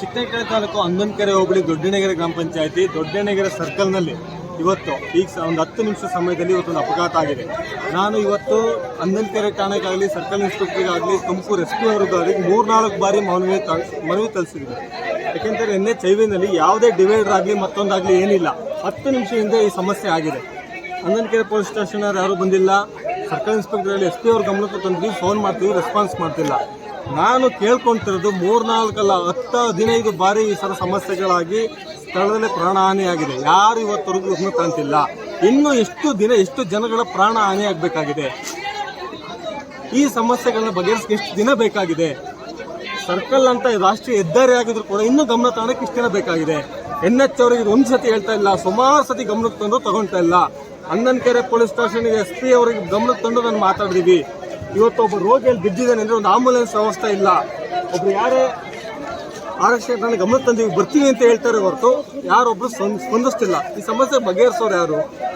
ಚಿಕ್ಕನಕೆರೆ ತಾಲೂಕು ಹನ್ನೊಂದಕೆರೆ ಹೋಬಳಿ ದೊಡ್ಡಣಗೆರೆ ಗ್ರಾಮ ಪಂಚಾಯತಿ ದೊಡ್ಡಣಗೆರೆ ಸರ್ಕಲ್ನಲ್ಲಿ ಇವತ್ತು ಈಗ ಒಂದು ಹತ್ತು ನಿಮಿಷ ಸಮಯದಲ್ಲಿ ಇವತ್ತು ಒಂದು ಅಪಘಾತ ಆಗಿದೆ. ನಾನು ಇವತ್ತು ಹನ್ನೊಂದಕೆರೆ ಠಾಣೆಗಾಗಲಿ, ಸರ್ಕಲ್ ಇನ್ಸ್ಪೆಕ್ಟರ್ಗಾಗಲಿ ತುಮಕೂರು ಎಸ್ ಪಿ ಅವ್ರಿಗಾಗಲಿ ಮೂರ್ನಾಲ್ಕು ಬಾರಿ ಮನವಿ ಮನವಿ ತಲುಪಿಸಿದ್ದೀನಿ ಯಾಕೆಂದರೆ ನಿನ್ನೆ ಎಚ್ ಹೈವೇನಲ್ಲಿ ಯಾವುದೇ ಡಿವೈಡರ್ ಆಗಲಿ ಮತ್ತೊಂದಾಗಲಿ ಏನಿಲ್ಲ. ಹತ್ತು ನಿಮಿಷ ಹಿಂದೆ ಈ ಸಮಸ್ಯೆ ಆಗಿದೆ. ಹನ್ನೊಂದಕೆರೆ ಪೊಲೀಸ್ ಸ್ಟೇಷನ್ ಯಾರು ಬಂದಿಲ್ಲ. ಸರ್ಕಲ್ ಇನ್ಸ್ಪೆಕ್ಟರ್ ಎಸ್ ಪಿ ಅವ್ರ ಗಮನಕ್ಕೆ ತಂದ್ವಿ, ಫೋನ್ ಮಾಡ್ತೀವಿ, ರೆಸ್ಪಾನ್ಸ್ ಮಾಡ್ತಿಲ್ಲ. ನಾನು ಕೇಳ್ಕೊಂತಿರೋದು ಮೂರ್ನಾಲ್ಕಲ್ಲ, ಹತ್ತು ಹದಿನೈದು ಬಾರಿ ಈ ಸಲ ಸಮಸ್ಯೆಗಳಾಗಿ ಸ್ಥಳದಲ್ಲೇ ಪ್ರಾಣಹಾನಿಯಾಗಿದೆ. ಯಾರು ಇವತ್ತವರೆಗೂ ಇನ್ನೂ ಕಾಣ್ತಿಲ್ಲ. ಇನ್ನು ಎಷ್ಟು ದಿನ, ಎಷ್ಟು ಜನಗಳ ಪ್ರಾಣ ಹಾನಿ ಆಗಬೇಕಾಗಿದೆ? ಈ ಸಮಸ್ಯೆಗಳನ್ನ ಬಗೆಹರಿಸಕ್ಕೆ ಎಷ್ಟು ದಿನ ಬೇಕಾಗಿದೆ? ಸರ್ಕಲ್ ಅಂತ ರಾಷ್ಟ್ರೀಯ ಹೆದ್ದಾರಿ ಆಗಿದ್ರು ಕೂಡ ಇನ್ನೂ ಗಮನ ತಗೊಳಕ್ಕೆ ಇಷ್ಟು ದಿನ ಬೇಕಾಗಿದೆ. ಎನ್ ಎಚ್ ಅವರಿಗೆ ಒಂದು ಸತಿ ಹೇಳ್ತಾ ಇಲ್ಲ, ಸುಮಾರು ಸತಿ ಗಮನಕ್ಕೆ ತಂದು ತಗೊಳ್ತಾ ಇಲ್ಲ. ಅಣ್ಣನಕೆರೆ ಪೊಲೀಸ್ ಸ್ಟೇಷನ್ಗೆ ಎಸ್ ಪಿ ಅವರಿಗೆ ಗಮನಕ್ಕೆ ತಂದು ನಾನು ಮಾತಾಡಿದೀವಿ. ಇವತ್ತು ಒಬ್ಬ ರೋಗಿಯಲ್ಲಿ ಬಿದ್ದಿದ್ದಾನೆ ಅಂದರೆ ಒಂದು ಆಂಬುಲೆನ್ಸ್ ವ್ಯವಸ್ಥೆ ಇಲ್ಲ. ಒಬ್ರು ಯಾರೇ ಆರಕ್ಷಕ ಗಮನ ತಂದೀವಿ ಬರ್ತೀವಿ ಅಂತ ಹೇಳ್ತಾರೆ ಹೊರತು ಯಾರೊಬ್ಬರು ಸ್ಪಂದ- ಸ್ಪಂದಿಸ್ತಿಲ್ಲ. ಈ ಸಮಸ್ಯೆ ಬಗೆಹರಿಸೋರು ಯಾರು?